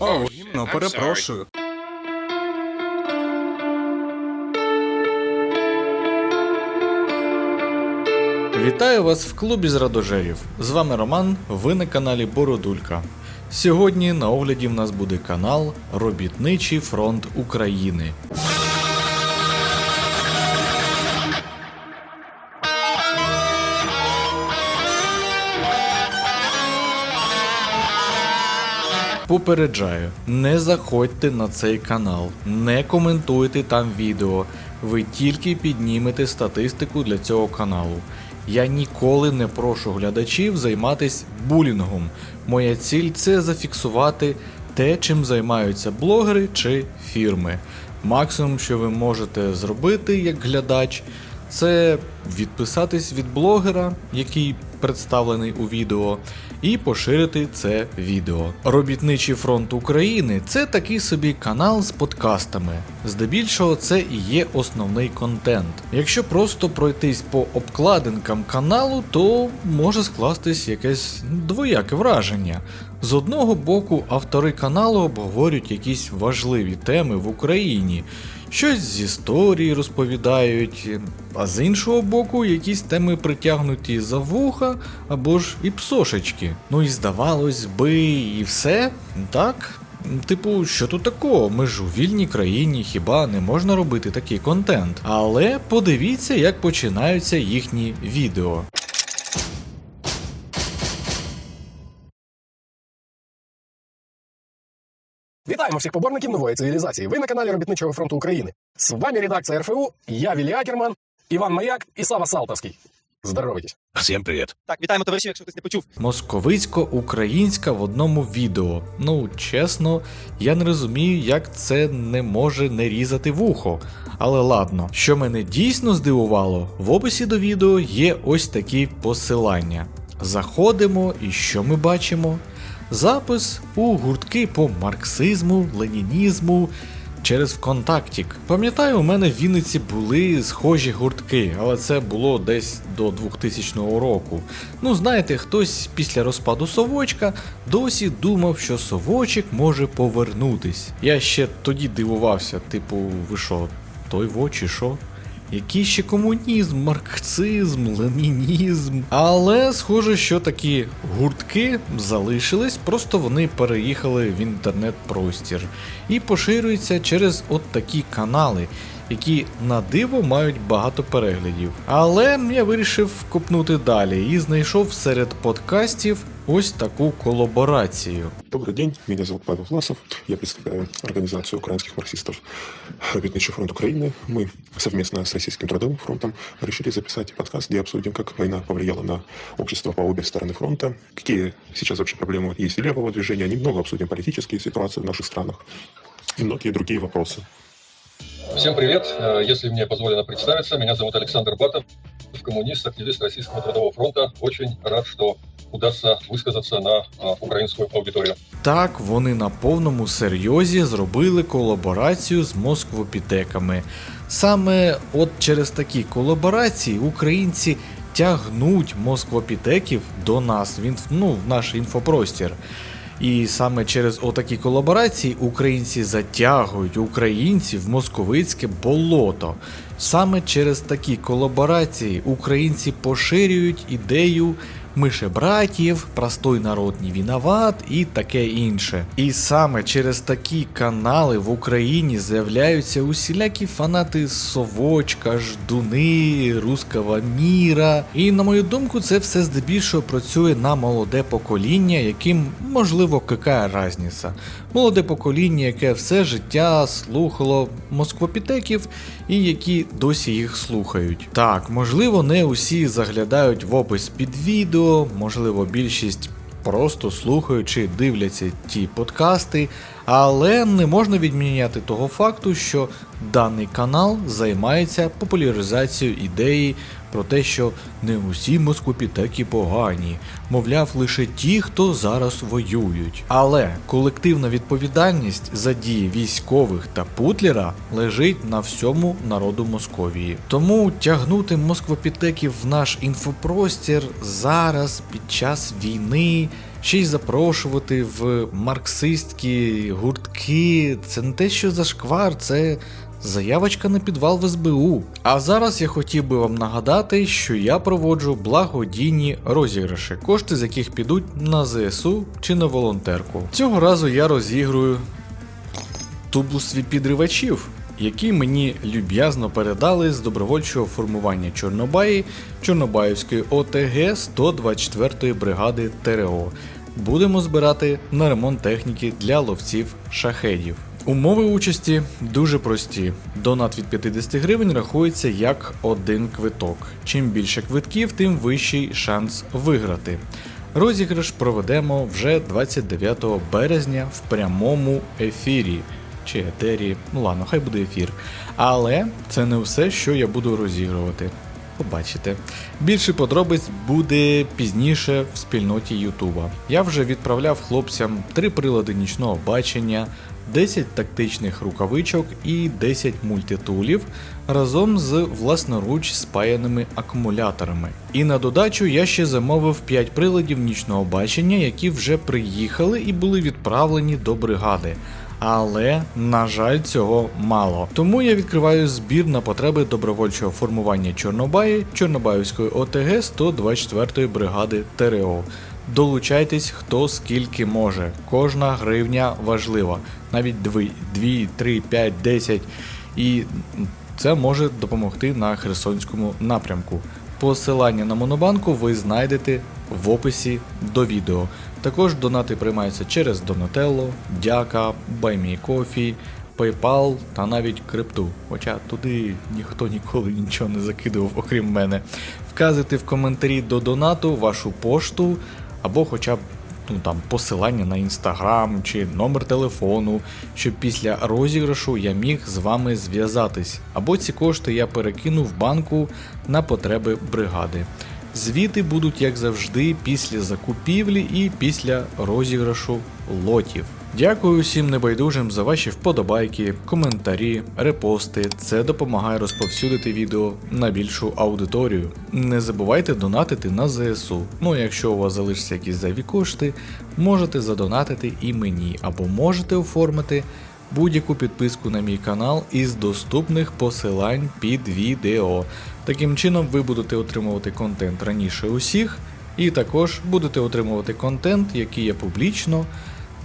О, гімно, перепрошую. Вітаю вас в клубі з радожерів. З вами Роман, ви на каналі Бородулька. Сьогодні на огляді в нас буде канал Робітничий фронт України. Попереджаю, не заходьте на цей канал, не коментуйте там відео. Ви тільки піднімете статистику для цього каналу. Я ніколи не прошу глядачів займатися булінгом. Моя ціль це зафіксувати те, чим займаються блогери чи фірми. Максимум, що ви можете зробити як глядач, це відписатись від блогера, який представлений у відео, і поширити це відео. Робітничий фронт України це такий собі канал з подкастами. Здебільшого це і є основний контент. Якщо просто пройтись по обкладинкам каналу, то може скластись якесь двояке враження. З одного боку, автори каналу обговорюють якісь важливі теми в Україні, щось з історії розповідають, а з іншого боку, якісь теми притягнуті за вуха або ж і псошечки. Ну і здавалось би, і все так. Типу, що тут такого? Ми ж у вільній країні, хіба не можна робити такий контент? Але подивіться, як починаються їхні відео. Вітаємо всіх поборників нової цивілізації. Ви на каналі Робітничого фронту України. З вами редакція РФУ, я Віллі Акерман, Іван Маяк і Слава Салтовський. Здоровайтесь. Всем привет. Так, вітаємо товаришів, якщо хтось не почув. Московицько-українська в одному відео. Ну, чесно, я не розумію, як це не може не різати вухо. Але ладно, що мене дійсно здивувало, в описі до відео є ось такі посилання. Заходимо, і що ми бачимо? Запис у гуртки по марксизму, ленінізму через ВКонтактік. Пам'ятаю, у мене в Вінниці були схожі гуртки, але це було десь до 2000 року. Ну, знаєте, хтось після розпаду совочка досі думав, що совочик може повернутись. Я ще тоді дивувався, типу, ви що, той во чи що? Який ще комунізм, марксизм, ленінізм. Але схоже, що такі гуртки залишились, просто вони переїхали в інтернет-простір і поширюються через от такі канали, які на диво мають багато переглядів. Але я вирішив копнути далі і знайшов серед подкастів ось таку колаборацію. Добрый день, меня зовут Павел Власов. Я представляю организацию украинских марксистов «Робитничий фронт Украины». Мы совместно с Российским трудовым фронтом решили записать подкаст, где обсудим, как война повлияла на общество по обе стороны фронта, какие сейчас вообще проблемы есть и левого движения. Немного обсудим политические ситуации в наших странах и многие другие вопросы. Всем привет. Э, Если мне позволено представиться, меня зовут Александр Батов, коммунист, активист Российского трудового фронта. Очень рад, что удастся высказаться на а, украинскую аудиторию. Так, вони на повному серйозі зробили колаборацію з москвопітеками. Саме от через такі колаборації українці тягнуть москвопітеків до нас, в інф... ну, в наш інфопростір. І саме через отакі колаборації українці затягують українців в московицьке болото. Саме через такі колаборації українці поширюють ідею мишебратів, простой народ не виноват і таке інше. І саме через такі канали в Україні з'являються усілякі фанати Совочка, Ждуни, Руского міра. І на мою думку, це все здебільшого працює на молоде покоління, яким можливо яка разниця. Молоде покоління, яке все життя слухало москвопітеків і які досі їх слухають. Так, можливо, не усі заглядають в опис під відео, можливо, більшість просто слухають чи дивляться ті подкасти, але не можна відміняти того факту, що даний канал займається популяризацією ідеї про те, що не усі москвопітеки погані, мовляв, лише ті, хто зараз воюють. Але колективна відповідальність за дії військових та Путлера лежить на всьому народу Московії. Тому тягнути москвопітеків в наш інфопростір зараз під час війни. Ще й запрошувати в марксистські гуртки. Це не те, що зашквар, це заявочка на підвал в СБУ. А зараз я хотів би вам нагадати, що я проводжу благодійні розіграші, кошти з яких підуть на ЗСУ чи на волонтерку. Цього разу я розігрую тубус від підривачів, які мені люб'язно передали з добровольчого формування Чорнобаї Чорнобаївської ОТГ 124-ї бригади ТРО. Будемо збирати на ремонт техніки для ловців шахедів. Умови участі дуже прості. Донат від 50 гривень рахується як один квиток. Чим більше квитків, тим вищий шанс виграти. Розіграш проведемо вже 29 березня в прямому ефірі. Чи етері, ну ладно, хай буде ефір. Але це не все, що я буду розігрувати. Побачите. Більше подробиць буде пізніше в спільноті Ютуба. Я вже відправляв хлопцям три прилади нічного бачення, 10 тактичних рукавичок і 10 мультитулів разом з власноруч спаяними акумуляторами. І на додачу я ще замовив 5 приладів нічного бачення, які вже приїхали і були відправлені до бригади. Але, на жаль, цього мало. Тому я відкриваю збір на потреби добровольчого формування Чорнобаї Чорнобаївської ОТГ 124-ї бригади ТРО. Долучайтесь хто скільки може. Кожна гривня важлива. Навіть 2, 2 3, 5, 10. І це може допомогти на Херсонському напрямку. Посилання на Монобанку ви знайдете в описі до відео. Також донати приймаються через Donatello, Дяка, BuyMeCoffee, PayPal та навіть крипту. Хоча туди ніхто ніколи нічого не закидував, окрім мене. Вказуйте в коментарі до донату вашу пошту або хоча б ну, там, посилання на інстаграм чи номер телефону, щоб після розіграшу я міг з вами зв'язатись. Або ці кошти я перекину в банку на потреби бригади. Звіти будуть, як завжди, після закупівлі і після розіграшу лотів. Дякую всім небайдужим за ваші вподобайки, коментарі, репости. Це допомагає розповсюдити відео на більшу аудиторію. Не забувайте донатити на ЗСУ. Ну а якщо у вас залишаться якісь зайві кошти, можете задонатити і мені, або можете оформити будь-яку підписку на мій канал із доступних посилань під відео. Таким чином ви будете отримувати контент раніше усіх, і також будете отримувати контент, який я публічно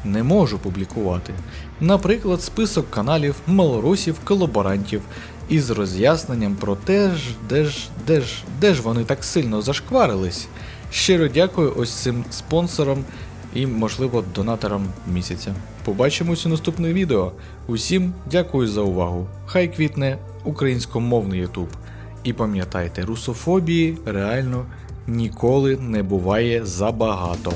не можу публікувати. Наприклад, список каналів малорусів колаборантів із роз'ясненням про те ж, де ж, де ж, де ж вони так сильно зашкварились. Щиро дякую ось цим спонсорам і, можливо, донатором місяця. Побачимось у наступних відео. Усім дякую за увагу. Хай квітне українськомовний Ютуб. І пам'ятайте, русофобії реально ніколи не буває забагато.